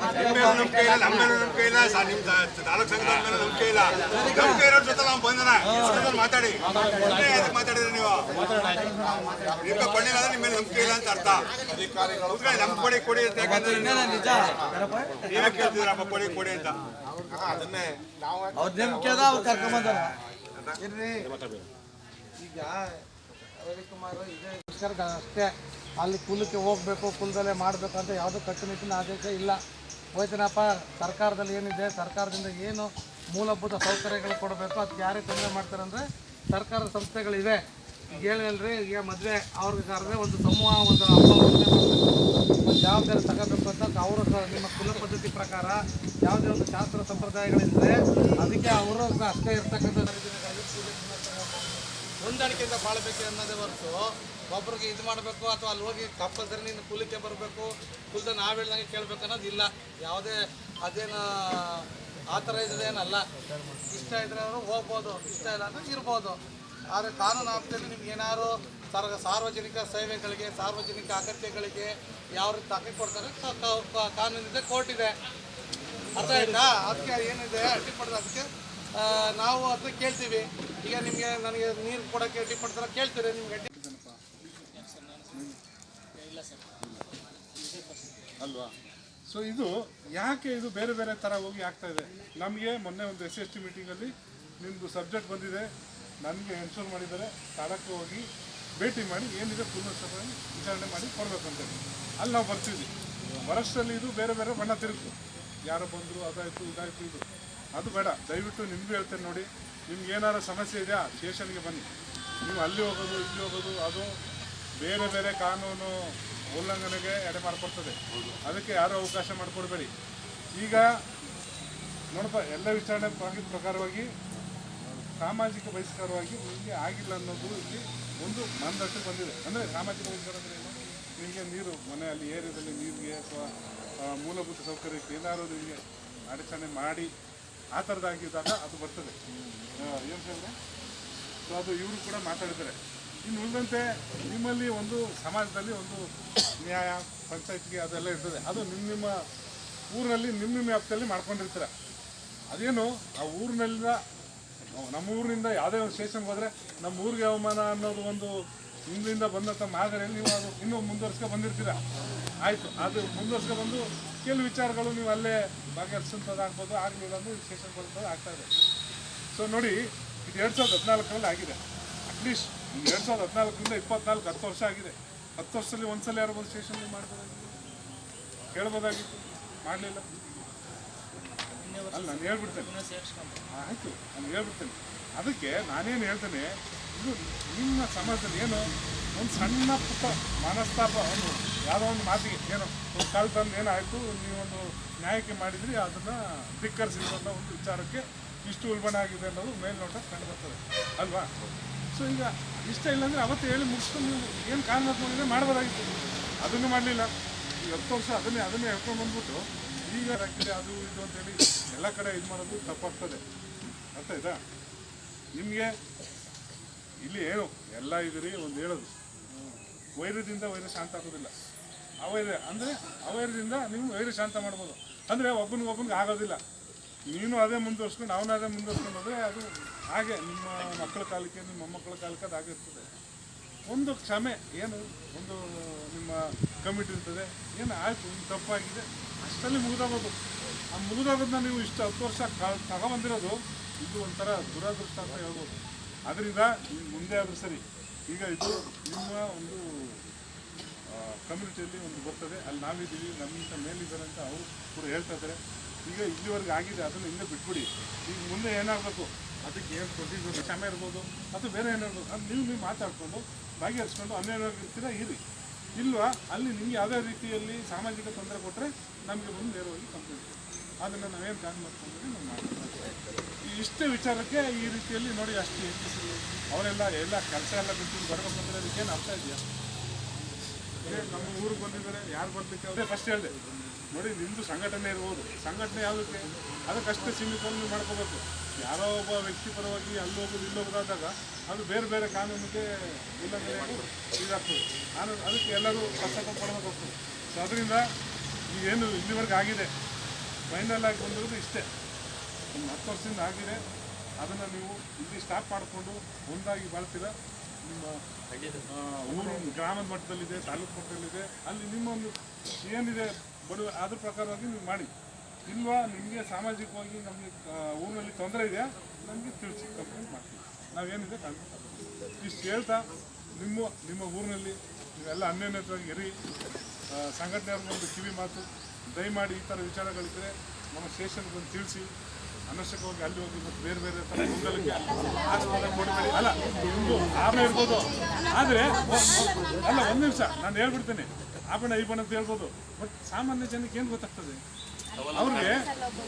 ನಿಮ್ಮ ಮೇಲೆ ನಂಬಿಕೆ ಇಲ್ಲ ನಮ್ಮ ಮೇಲೆ ನಂಬಿಕೆ ಇಲ್ಲ ನಿಮ್ಮ ತ- ತಾಲೂಕ್ ಸಂಘದ ಮೇಲೆ ನಂಬಿಕೆ ಇಲ್ಲ. ನಂಬಿಕೆ ಇರೋ ಜೊತೆ ನಾವು ಬಂದನ ಜೊತೆ ಮಾತಾಡಿ. ಸುಮ್ನೆ ಎದಕ್ ಮಾತಾಡಿದ್ರಿ ನೀವು? ನಿಮ್ಗೆ ಕೊಂಡಿಲ್ಲ ಅಂದ್ರೆ ನಿಮ್ಮ ಮೇಲೆ ನಂಬಿಕೆ ಇಲ್ಲ ಅಂತ ಅರ್ಥ. ಅಧಿಕಾರಿಗಳು ನಮ್ಗೆ ಕೊಡಿ ಕೊಡಿ ಅಂತ ಯಾಕಂದ್ರೆ ನೀವೇ ಕೇಳ್ತಿದ್ರಪ್ಪ ಕೊಡಿ ಕೊಡಿ ಅಂತ? ಅವ್ರ ನಂಬಿಕೆದ ಅವ್ರು ಕರ್ಕೊಂಬಂದಾರ ಇರ್ರಿ. ಈಗ ರವಿಕುಮಾರ್ ಇದೇ ನಿಸರ್ಗ ಅಷ್ಟೇ. ಅಲ್ಲಿ ಕುಲಕ್ಕೆ ಹೋಗ್ಬೇಕು ಕುಲದಲ್ಲೇ ಮಾಡಬೇಕು ಅಂತ ಯಾವುದೋ ಕಟ್ಟುನಿಟ್ಟಿನ ಆದೇಶ ಇಲ್ಲ. ಹೋಯ್ತೀನಪ್ಪ, ಸರ್ಕಾರದಲ್ಲಿ ಏನಿದೆ, ಸರ್ಕಾರದಿಂದ ಏನು ಮೂಲಭೂತ ಸೌಕರ್ಯಗಳು ಕೊಡಬೇಕು ಅದಕ್ಕೆ ಯಾರೇ ತೊಂದರೆ ಮಾಡ್ತಾರೆ ಅಂದರೆ ಸರ್ಕಾರದ ಸಂಸ್ಥೆಗಳಿವೆ. ಈಗ ಹೇಳಿಲ್ರಿ ಈಗ ಮದುವೆ ಅವ್ರಿಗೆ ಕರೆದ್ರೆ ಒಂದು ಸಮೂಹ, ಒಂದು ಹಬ್ಬ ಒಂದು ಜವಾಬ್ದಾರಿ ತಗೋಬೇಕು ಅಂತ ಅವರು ನಿಮ್ಮ ಕುಲ ಪದ್ಧತಿ ಪ್ರಕಾರ ಯಾವುದೇ ಒಂದು ಶಾಸ್ತ್ರ ಸಂಪ್ರದಾಯಗಳಿದ್ರೆ ಅದಕ್ಕೆ ಅವರು ಅಷ್ಟೇ ಇರ್ತಕ್ಕಂಥ ಹೊಂದಾಣಿಕೆಯಿಂದ ಬಾಳಬೇಕು ಅನ್ನೋದೇ ಹೊರತು ಒಬ್ರಿಗೆ ಇದು ಮಾಡಬೇಕು ಅಥವಾ ಅಲ್ಲಿ ಹೋಗಿ ಕಂಪಲ್ಸರಿ ನಿನ್ನ ಕುಲಕ್ಕೆ ಬರಬೇಕು, ಕುಲದ ನಾವು ಹೇಳ್ದಂಗೆ ಕೇಳಬೇಕು ಅನ್ನೋದು ಇಲ್ಲ. ಯಾವುದೇ ಅದೇನು ಆ ಥರ ಇದೇನಲ್ಲ ಇಷ್ಟ ಇದ್ರೆ ಅವರು ಹೋಗ್ಬೋದು, ಇಷ್ಟ ಇಲ್ಲ ಅಂದ್ರೆ ಇರ್ಬೋದು. ಆದರೆ ಕಾನೂನು ಆಪ್ತಿಯಲ್ಲಿ ನಿಮ್ಗೆ ಏನಾದ್ರು ಸರ್ ಸಾರ್ವಜನಿಕ ಸೇವೆಗಳಿಗೆ, ಸಾರ್ವಜನಿಕ ಅಗತ್ಯಗಳಿಗೆ ಯಾವ ರೀತಿ ತಾಕಿ ಕೊಡ್ತಾರೆ ಕಾನೂನಿದೆ, ಕೋರ್ಟ್ ಇದೆ. ಅರ್ಥ ಆಯ್ತಾ? ಅದಕ್ಕೆ ಏನಿದೆ? ಅಡ್ಡಿ ಪಡೆದ ಅದಕ್ಕೆ ನಾವು ಅದನ್ನ ಕೇಳ್ತೀವಿ. ಈಗ ನಿಮಗೆ ನನಗೆ ನೀರು ಕೊಡೋಕ್ಕೆ ಅಡ್ಡಿ ಪಡ್ತಾರೆ ಕೇಳ್ತೀರಿ ನಿಮ್ಗೆ ಅಡ್ಡಿ ಅಲ್ವಾ? ಸೊ ಇದು ಯಾಕೆ ಇದು ಬೇರೆ ಬೇರೆ ಥರ ಹೋಗಿ ಆಗ್ತಾ ಇದೆ? ನಮಗೆ ಮೊನ್ನೆ ಒಂದು ಎಸ್ ಎಸ್ ಟಿ ಮೀಟಿಂಗಲ್ಲಿ ನಿಮ್ಮದು ಸಬ್ಜೆಕ್ಟ್ ಬಂದಿದೆ. ನನಗೆ ಎನ್ಶೂರ್ ಮಾಡಿದ್ದಾರೆ. ಸ್ಥಳಕ್ಕೆ ಹೋಗಿ ಭೇಟಿ ಮಾಡಿ ಏನಿದೆ ಪುನರ್ಸಭೆಯಲ್ಲಿ ವಿಚಾರಣೆ ಮಾಡಿ ಕೊಡಬೇಕಂತ. ಅಲ್ಲಿ ನಾವು ಬರ್ತೀವಿ ವರ್ಷದಲ್ಲಿ ಇದು ಬೇರೆ ಬೇರೆ ಬಣ್ಣ ತಿರುಗ್ತು. ಯಾರೋ ಬಂದರು, ಅದಾಯಿತು, ಇದಾಯಿತು, ಇದು. ಅದು ಬೇಡ, ದಯವಿಟ್ಟು ನಿಮಗೂ ಹೇಳ್ತೇನೆ ನೋಡಿ. ನಿಮ್ಗೆ ಏನಾರು ಸಮಸ್ಯೆ ಇದೆಯಾ, ಸ್ಟೇಷನ್ಗೆ ಬನ್ನಿ. ನೀವು ಅಲ್ಲಿ ಹೋಗೋದು, ಇಲ್ಲಿ ಹೋಗೋದು, ಅದು ಬೇರೆ ಬೇರೆ ಕಾನೂನು ಉಲ್ಲಂಘನೆಗೆ ಎಡೆ ಮಾಡಿಕೊಡ್ತದೆ. ಅದಕ್ಕೆ ಯಾರೂ ಅವಕಾಶ ಮಾಡಿಕೊಡ್ಬೇಡಿ. ಈಗ ನೋಡಪ್ಪ, ಎಲ್ಲ ವಿಚಾರಣೆ ಪ್ರಕಾರವಾಗಿ, ಸಾಮಾಜಿಕ ಬಹಿಷ್ಕಾರವಾಗಿ ನಿಮಗೆ ಆಗಿಲ್ಲ ಅನ್ನೋದು ಇಲ್ಲಿ ಒಂದು ಮನದಟ್ಟು ಬಂದಿದೆ. ಅಂದರೆ ಸಾಮಾಜಿಕ ಬಹಿಷ್ಕಾರ ಅಂದರೆ ಏನು? ನಿಮಗೆ ನೀರು, ಮನೆಯಲ್ಲಿ ಏರಿಯಾದಲ್ಲಿ ನೀರಿಗೆ ಅಥವಾ ಮೂಲಭೂತ ಸೌಕರ್ಯಕ್ಕೆ ಏನಾದರೂ ನಿಮಗೆ ಅಡಚಣೆ ಮಾಡಿ ಆ ಥರದಾಗಿದ್ದಾಗ ಅದು ಬರ್ತದೆ. ಏನು ಹೇಳಿದ್ರೆ ಸೊ ಅದು ಇವರು ಕೂಡ ಮಾತಾಡಿದ್ದಾರೆ. ಇನ್ನು ಉಳಿದಂತೆ ನಿಮ್ಮಲ್ಲಿ ಒಂದು ಸಮಾಜದಲ್ಲಿ ಒಂದು ನ್ಯಾಯ, ಪಂಚಾಯತ್ಗೆ ಅದೆಲ್ಲ ಇರ್ತದೆ. ಅದು ನಿಮ್ಮ ನಿಮ್ಮ ಊರಿನಲ್ಲಿ ನಿಮ್ಮ ನಿಮ್ಮ ವ್ಯಾಪ್ತಿಯಲ್ಲಿ ಮಾಡ್ಕೊಂಡಿರ್ತೀರ. ಅದೇನು, ಆ ಊರಿನಲ್ಲಿನ, ನಮ್ಮ ಊರಿನಿಂದ ಯಾವುದೇ ಒಂದು ಸ್ಟೇಷನ್ಗೆ ಹೋದರೆ ನಮ್ಮ ಊರಿಗೆ ಅವಮಾನ ಅನ್ನೋದು ಒಂದು ಹಿಂದಿಂದ ಬಂದಂಥ ಮಾದರಿಯಲ್ಲಿ ನೀವು ಅದು ಇನ್ನೂ ಮುಂದುವರ್ಸ್ಕೊ ಬಂದಿರ್ತೀರ. ಆಯಿತು, ಅದು ಮುಂದುವರ್ಸ್ಕೊ ಬಂದು ಕೆಲವು ವಿಚಾರಗಳು ನೀವು ಅಲ್ಲೇ ಬಗೆಹರಿಸೋದಾಗ್ಬೋದು ಆಗಲಿಲ್ಲ ಅಂದ್ರೆ ಸ್ಟೇಷನ್ ಬರ್ತದೆ ಆಗ್ತಾ ಇದೆ. ಸೊ ನೋಡಿ ಇದು ಎರಡು ಸಾವಿರದ ಹದಿನಾಲ್ಕರಲ್ಲಿ ಆಗಿದೆ. ಅಟ್ಲೀಸ್ಟ್ ಎರಡು ಸಾವಿರದ ಹದಿನಾಲ್ಕರಿಂದ ಇಪ್ಪತ್ನಾಲ್ಕು ಹತ್ತು ವರ್ಷ ಆಗಿದೆ. ಹತ್ತು ವರ್ಷದಲ್ಲಿ ಒಂದ್ಸಲ ಯಾರು ಬಂದು ಸ್ಟೇಷನ್ ಮಾಡ್ಬೋದಾಗಿತ್ತು? ಹೇಳ್ಬೋದಾಗಿತ್ತು ಮಾಡಲಿಲ್ಲ? ಅಲ್ಲ ನಾನು ಹೇಳ್ಬಿಡ್ತೇನೆ. ಆಯಿತು ನಾನು ಹೇಳ್ಬಿಡ್ತೇನೆ. ಅದಕ್ಕೆ ನಾನೇನು ಹೇಳ್ತೇನೆ ಇದು ನಿಮ್ಮ ಸಮಾಜದಲ್ಲಿ ಏನು ಒಂದು ಸಣ್ಣ ಪುಟ್ಟ ಮನಸ್ತಾಪ ಒಂದು ಯಾವುದೋ ಒಂದು ಮಾತಿಗೆ ಏನೋ ಒಂದು ಕಾಲು ತಂದು ಏನಾಯಿತು, ನೀವೊಂದು ನ್ಯಾಯಕ್ಕೆ ಮಾಡಿದ್ರಿ, ಅದನ್ನು ಧಿಕ್ಕರಿಸಿದ್ರು ಅನ್ನೋ ಒಂದು ವಿಚಾರಕ್ಕೆ ಇಷ್ಟು ಉಲ್ಬಣ ಆಗಿದೆ ಅನ್ನೋದು ಮೇಲ್ನೋಟ ಕಂಡು ಬರ್ತದೆ, ಅಲ್ವಾ? ಸೊ ಈಗ ಇಷ್ಟ ಇಲ್ಲಾಂದರೆ ಅವತ್ತು ಹೇಳಿ ಮುಗಿಸ್ಕೊಂಡು ನೀವು ಏನು ಕಾರಣಾತ್ಮಕ ಮಾಡ್ಬೋದಾಗಿತ್ತು. ಅದನ್ನು ಮಾಡಲಿಲ್ಲ. ಈ ಹತ್ತು ವರ್ಷ ಅದನ್ನೇ ಅದನ್ನೇ ಹೇಳ್ಕೊಂಡು ಬಂದ್ಬಿಟ್ಟು ಈಗ ಆಗ್ತಿದೆ ಅದು, ಇದು ಅಂತೇಳಿ ಎಲ್ಲ ಕಡೆ ಇದು ಮಾಡೋದು ತಪ್ಪಾಗ್ತದೆ. ಅರ್ಥ ಆಯ್ತಾ? ನಿಮಗೆ ಇಲ್ಲಿ ಏನು ಎಲ್ಲ ಇದ್ರಿ ಒಂದು ಹೇಳೋದು. ವೈರದಿಂದ ವೈರ ಶಾಂತ ಆಗೋದಿಲ್ಲ. ಅವೈರ ಅಂದರೆ ಅವೈರದಿಂದ ನೀವು ವೈರ ಶಾಂತ ಮಾಡ್ಬೋದು. ಅಂದರೆ ಒಬ್ಬನಿಗೆ ಒಬ್ಬನಿಗೆ ಆಗೋದಿಲ್ಲ. ನೀನು ಅದೇ ಮುಂದುವರ್ಸ್ಕೊಂಡು ಅವನು ಅದೇ ಮುಂದುವರ್ಸ್ಕೊಂಡು ಅದು ಹಾಗೆ ನಿಮ್ಮ ಮಕ್ಕಳ ಕಾಲಕ್ಕೆ ನಿಮ್ಮ ಮೊಮ್ಮಕ್ಕಳ ಕಾಲಕ್ಕೆ ಅದು ಆಗಿರ್ತದೆ. ಒಂದು ಕ್ಷಮೆ, ಏನು ಒಂದು ನಿಮ್ಮ ಕಮಿಟಿ ಇರ್ತದೆ, ಏನು ಆಯಿತು, ಒಂದು ತಪ್ಪಾಗಿದೆ ಅಷ್ಟರಲ್ಲಿ ಮುಗಿದೋಗೋದು. ಆ ಮುಗಿದೋಗೋದನ್ನ ನೀವು ಇಷ್ಟು ಹತ್ತು ವರ್ಷ ತಗೊಂಬಂದಿರೋದು, ಇದು ಒಂಥರ ದುರಾದೃಷ್ಟ ಅಂತ ಹೇಳ್ಬೋದು ಅದರಿಂದ ಮುಂದೆ ಆದರೂ ಸರಿ. ಈಗ ಇದು ನಿಮ್ಮ ಒಂದು ಕಮ್ಯುನಿಟಿಯಲ್ಲಿ ಒಂದು ಬರ್ತದೆ. ಅಲ್ಲಿ ನಾವಿದ್ದೀವಿ, ನಮ್ಮಿಂದ ಮೇಲಿದ್ದಾರೆ ಅಂತ ಅವರು ಕೂಡ ಹೇಳ್ತಾ ಇದ್ದಾರೆ. ಈಗ ಇಲ್ಲಿವರೆಗೆ ಆಗಿದೆ, ಅದನ್ನು ಹಿಂದೆ ಬಿಟ್ಬಿಡಿ. ಈಗ ಮುಂದೆ ಏನಾಗಬೇಕು? ಅದಕ್ಕೆ ಏನು ಪ್ರೊಸೀಜರ್ ಕ್ಷಮೆ ಇರ್ಬೋದು ಅಥವಾ ಬೇರೆ ಏನಾಗ್ಬೋದು ಅದು ನೀವು ನೀವು ಮಾತಾಡ್ಕೊಂಡು, ಬಾಗಿಹರಿಸ್ಕೊಂಡು ಅನ್ಯಾಯವಾಗಿರ್ತೀರ ಇರಿ. ಇಲ್ವಾ? ಅಲ್ಲಿ ನಿಮ್ಗೆ ಯಾವುದೇ ರೀತಿಯಲ್ಲಿ ಸಾಮಾಜಿಕ ತೊಂದರೆ ಕೊಟ್ಟರೆ ನಮಗೆ ಬಂದು ನೇರವಾಗಿ ಕಂಪ್ಲೇಂಟ್ ಅದನ್ನು ನಾವೇನು ಪ್ಲಾನ್ ಮಾಡ್ಕೊಂಡ್ರೆ ನಾವು ಮಾಡ್ತೀವಿ. ಇಷ್ಟೇ ವಿಚಾರಕ್ಕೆ ಈ ರೀತಿಯಲ್ಲಿ ನೋಡಿ ಅಷ್ಟು. ಹೆಚ್ಚಿಸಿದ್ರು ಅವರೆಲ್ಲ ಎಲ್ಲ ಕೆಲಸ ಎಲ್ಲ ಬಿಟ್ಟು ಬರಬೇಕಂದ್ರೆ ಅದಕ್ಕೆ ಅದಕ್ಕೇನು ಅರ್ಥ ಇದೆಯಾ? ನಮ್ಮ ಊರಿಗೆ ಬಂದಿದ್ದಾರೆ, ಯಾರು ಬರ್ಲಿಕ್ಕೆ ಅದೇ ಫಸ್ಟ್ ಹೇಳಿದೆ. ನೋಡಿ ನಿಮ್ಮದು ಸಂಘಟನೆ ಇರ್ಬೋದು. ಸಂಘಟನೆ ಯಾವುದಕ್ಕೆ? ಅದಕ್ಕಷ್ಟೇ ಸೀಮಿತವನ್ನು ಮಾಡ್ಕೋಬೇಕು. ಯಾರೋ ಒಬ್ಬ ವ್ಯಕ್ತಿ ಪರವಾಗಿ ಅಲ್ಲಿ ಹೋಗೋದು, ಇಲ್ಲಿ ಹೋಗೋದಾದಾಗ ಅದು ಬೇರೆ ಬೇರೆ ಕಾನೂನಿಗೆ ಉಲ್ಲಂಘನೆ ಇದಾಗ್ತದೆ. ನಾನು ಅದಕ್ಕೆ ಎಲ್ಲರೂ ಪಶ್ಚಾತ್ತಾಪ ಪಡಬೇಕು ಸೊ ಅದರಿಂದ ಏನು ಇಲ್ಲಿವರೆಗೆ ಆಗಿದೆ. ಫೈನಲ್ ಆಗಿ ಬಂದಿರೋದು ಇಷ್ಟೇ. ಒಂದು ಹತ್ತು ವರ್ಷದಿಂದ ಆಗಿದೆ. ಅದನ್ನು ನೀವು ಇಲ್ಲಿ ಸ್ಟಾಪ್ ಮಾಡಿಕೊಂಡು ಒಂದಾಗಿ ಬಾಳ್ತೀರಾ? ನಿಮ್ಮ ಊರು ಗ್ರಾಮದ ಮಟ್ಟದಲ್ಲಿದೆ ತಾಲೂಕು ಮಟ್ಟದಲ್ಲಿದೆ ಅಲ್ಲಿ ನಿಮ್ಮ ಒಂದು ಏನಿದೆ ಬಡ ಅದ್ರ ಪ್ರಕಾರವಾಗಿ ನೀವು ಮಾಡಿ. ಇಲ್ವಾ ನಿಮಗೆ ಸಾಮಾಜಿಕವಾಗಿ ನಮಗೆ ಊರಿನಲ್ಲಿ ತೊಂದರೆ ಇದೆಯಾ ನಮಗೆ ತಿಳಿಸಿ ಕಂಪ್ಲೇಂಟ್ ಮಾಡ್ತೀವಿ. ನಾವೇನಿದೆ ಕಂಪ್ಲೇಂಟ್ ಇಷ್ಟು ಹೇಳ್ತಾ ನಿಮ್ಮ ನಿಮ್ಮ ಊರಿನಲ್ಲಿ ನೀವೆಲ್ಲ ಅನ್ಯೋನ್ಯತವಾಗಿ ಇರಿ. ಆ, ಸಂಘಟನೆಯವ್ರಿಗೆ ಒಂದು ಕಿವಿ ಮಾತು. ದಯಮಾಡಿ ಈ ಥರ ವಿಚಾರಗಳಿದ್ದರೆ ನಮ್ಮ ಸ್ಟೇಷನ್ಗೆ ಬಂದು ತಿಳಿಸಿ. ಅನವಶ್ಯಕವಾಗಿ ಅಲ್ಲಿ ಹೋಗಿ ಮತ್ತು ಬೇರೆ ಬೇರೆ ಥರ ಆಸ್ಪದ ಕೊಡಬೇಡಿ. ಅಲ್ಲ ಒಂದು ಆಮೇಲೆ ಇರ್ಬೋದು. ಆದರೆ ಅಲ್ಲ, ಒಂದು ನಿಮಿಷ, ನಾನು ಹೇಳ್ಬಿಡ್ತೇನೆ. ಬಣ್ಣ ಈ ಬಣ್ಣ ಅಂತ ಹೇಳ್ಬೋದು. ಬಟ್ ಸಾಮಾನ್ಯ ಜನಕ್ಕೆ ಏನು ಗೊತ್ತಾಗ್ತದೆ? ಅವ್ರಿಗೆ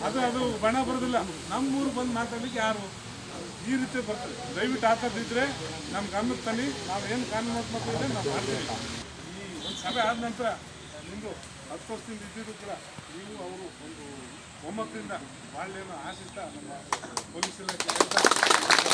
ಅದು ಅದು ಬಣ ಬರೋದಿಲ್ಲ. ನಮ್ಮೂರು ಬಂದು ಮಾತಾಡ್ಲಿಕ್ಕೆ ಯಾರು ಈ ರೀತಿ ಬರ್ತದೆ. ದಯವಿಟ್ಟು ಆತದಿದ್ರೆ ನಮ್ಮ ಗಮನಕ್ಕೆ ತನ್ನಿ. ನಾವು ಏನು ಕಾನೂನಾತ್ಮಕ ಇದೆ ನಾವು ಮಾಡ್ತೀವಿ. ಈ ಒಂದು ಸಭೆ ಆದ ನಂತರ ನಿಮ್ಮದು ಹತ್ತು ವರ್ಷದಿಂದ ಇದ್ದಿದ್ದು ಕೂಡ ನೀವು ಅವರು ಒಂದು ಒಮ್ಮಕ್ಕಳಿಂದ ಬಾಳ್ಳೆಯನ್ನು ಆಶಿಸ್ತಾ ನಮ್ಮ ಪೊಲೀಸ್ ಇಲಾಖೆ